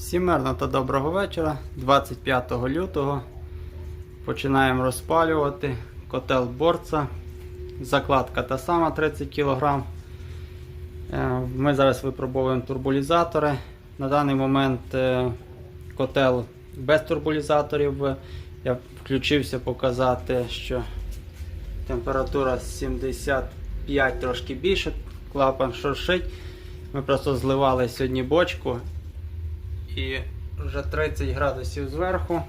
Всім та доброго вечора. 25 лютого починаємо розпалювати котел борца. Закладка та сама 30 кг. Е, Ми зараз випробовуємо турбулізатори. На даний момент е, котел без турбулізаторів. Я включився показати, що температура 75 трошки більше, клапан шуршить. Ми просто зливали сьогодні бочку і вже 30 градусів зверху.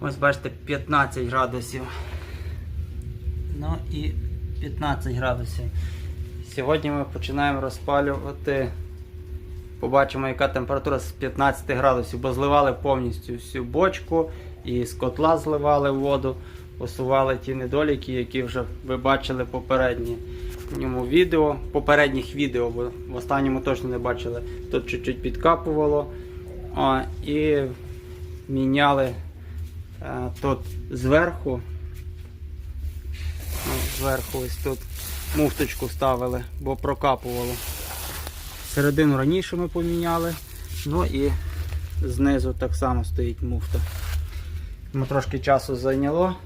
Ось бачите, 15 градусів. Ну і 15 градусів. Сьогодні ми починаємо розпалювати. Побачимо, яка температура з 15 градусів, бо зливали повністю всю бочку і з котла зливали воду, усували ті недоліки, які вже ви бачили попередні ньому відео, попередніх відео, бо в останньому точно не бачили. Тут чуть-чуть підкапувало. А, і міняли е, тут зверху. Зверху ось тут муфточку ставили, бо прокапувало. Середину раніше ми поміняли. Ну і знизу так само стоїть муфта. Тому трошки часу зайняло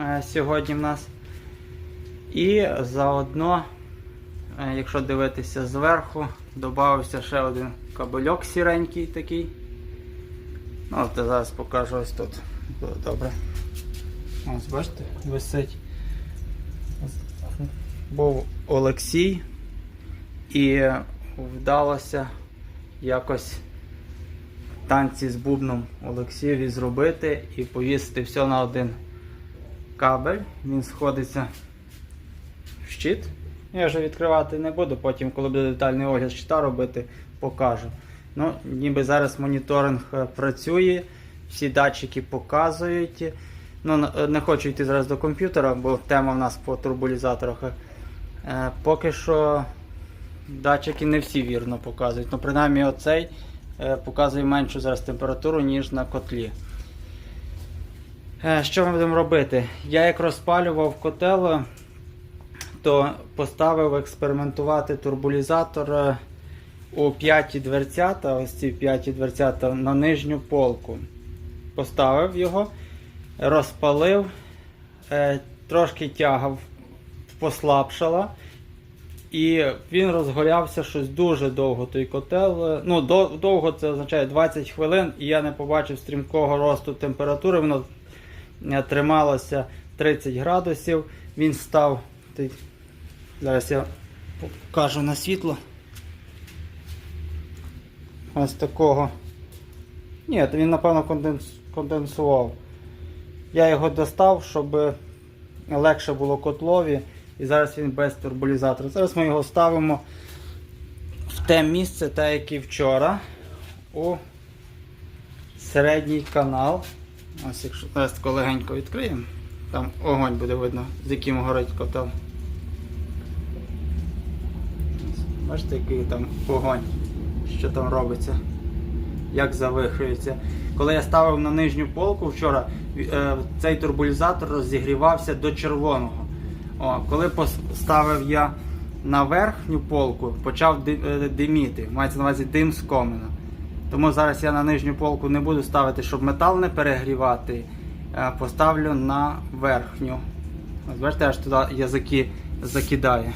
е, сьогодні в нас. І заодно, е, якщо дивитися зверху, додався ще один кабельок сіренький такий. Ну, от зараз покажу ось тут. Добре. Ось бачите, висить. Був Олексій і вдалося якось танці з бубном Олексієві зробити і повісити все на один кабель. Він сходиться щит. Я вже відкривати не буду, потім, коли буде детальний огляд щита робити, покажу. Ну, ніби зараз моніторинг е, працює, всі датчики показують. Ну, не хочу йти зараз до комп'ютера, бо тема в нас по турбулізаторах. Е, Поки що датчики не всі вірно показують. Ну, принаймні оцей е, показує меншу зараз температуру, ніж на котлі. Е, Що ми будемо робити? Я як розпалював котел, то поставив експериментувати турбулізатор е, у п'яті дверцята, ось ці п'яті дверцята на нижню полку. Поставив його, розпалив, е, трошки тяга послабшала. І він розгорявся щось дуже довго той котел. Ну, довго це означає 20 хвилин, і я не побачив стрімкого росту температури. Воно е, трималося 30 градусів. Він став. Зараз я покажу на світло. Ось такого. Ні, він, напевно, конденс... конденсував. Я його достав, щоб легше було котлові. І зараз він без турбулізатора. Зараз ми його ставимо в те місце, те, як і вчора, у середній канал. Ось якщо зараз легенько відкриємо, там огонь буде видно, з яким горить котел. Ось, Бачите, який там огонь, що там робиться, як завихрюється. Коли я ставив на нижню полку вчора, е, цей турбулізатор розігрівався до червоного. О, коли поставив я на верхню полку, почав е, диміти. Мається на увазі дим з комина. Тому зараз я на нижню полку не буду ставити, щоб метал не перегрівати. е, Поставлю на верхню. Ось бачите, аж туди язики закидає.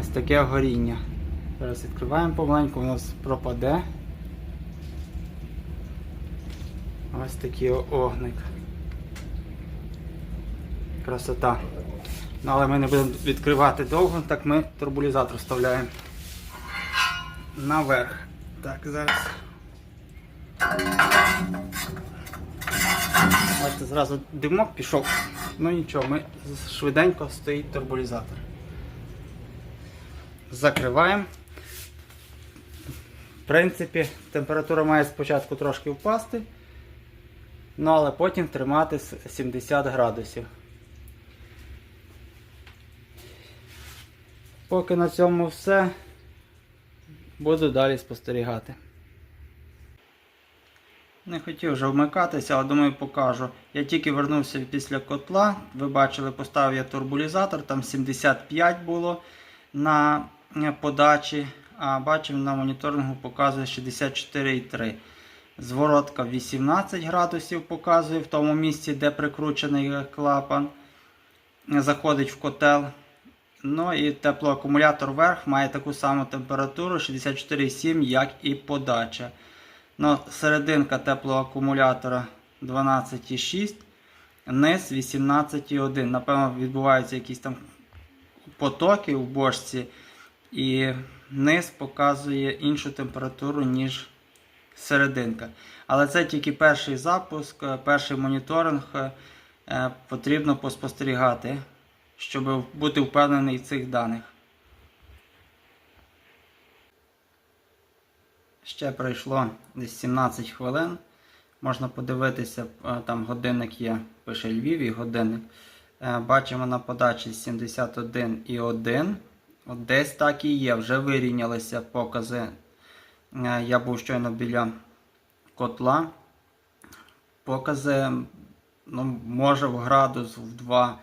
Ось таке горіння. Зараз відкриваємо помаленьку, воно пропаде. Ось такий огник. Красота. Ну, але ми не будемо відкривати довго, так ми турбулізатор вставляємо наверх. Так, зараз. Бачите, зразу димок пішов. Ну нічого, ми швиденько стоїть турбулізатор. Закриваємо. В принципі, температура має спочатку трошки впасти, ну але потім тримати 70 градусів. Поки на цьому все. Буду далі спостерігати. Не хотів вже вмикатися, але думаю покажу. Я тільки вернувся після котла. Ви бачили, поставив я турбулізатор, там 75 було на подачі, а бачимо на моніторингу показує 64,3. Зворотка 18 градусів показує в тому місці, де прикручений клапан. Заходить в котел. Ну і теплоакумулятор верх має таку саму температуру 64,7, як і подача. Ну, серединка теплоакумулятора 12,6, низ 18,1. Напевно, відбуваються якісь там потоки в бочці, і низ показує іншу температуру, ніж серединка. Але це тільки перший запуск, е, перший моніторинг. е, Потрібно поспостерігати, щоб бути впевнений в цих даних. Ще пройшло десь 17 хвилин. Можна подивитися, е, там годинник є, пише Львів і годинник. Бачимо на подачі 71,1. От десь так і є, вже вирівнялися покази. Е, Я був щойно біля котла. Покази, ну, може в градус в 2.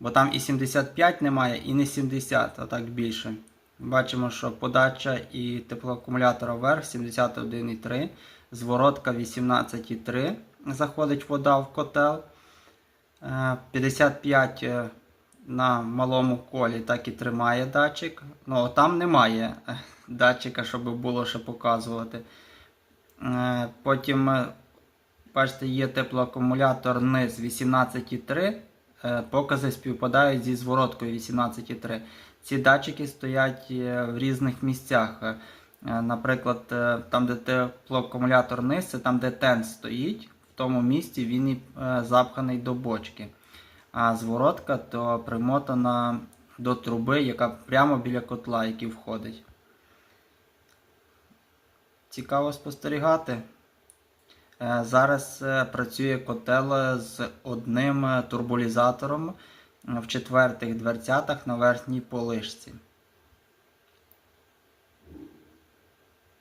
Бо там і 75 немає, і не 70, а так більше. Бачимо, що подача і теплоакумулятора вверх 71,3, зворотка 18,3. Заходить вода в котел. Е, 55 е, на малому колі так і тримає датчик. Ну, там немає датчика, щоб було ще показувати. Е, Потім, е, бачите, є теплоакумулятор низ 18,3. Е, Покази співпадають зі звороткою 18,3. Ці датчики стоять в різних місцях. Наприклад, там, де теплоакумулятор низ, це там, де тен стоїть, в тому місці він і запханий до бочки. А зворотка то примотана до труби, яка прямо біля котла, який входить. Цікаво спостерігати. Е, Зараз е, працює котел з одним турболізатором е, в четвертих дверцятах на верхній полишці.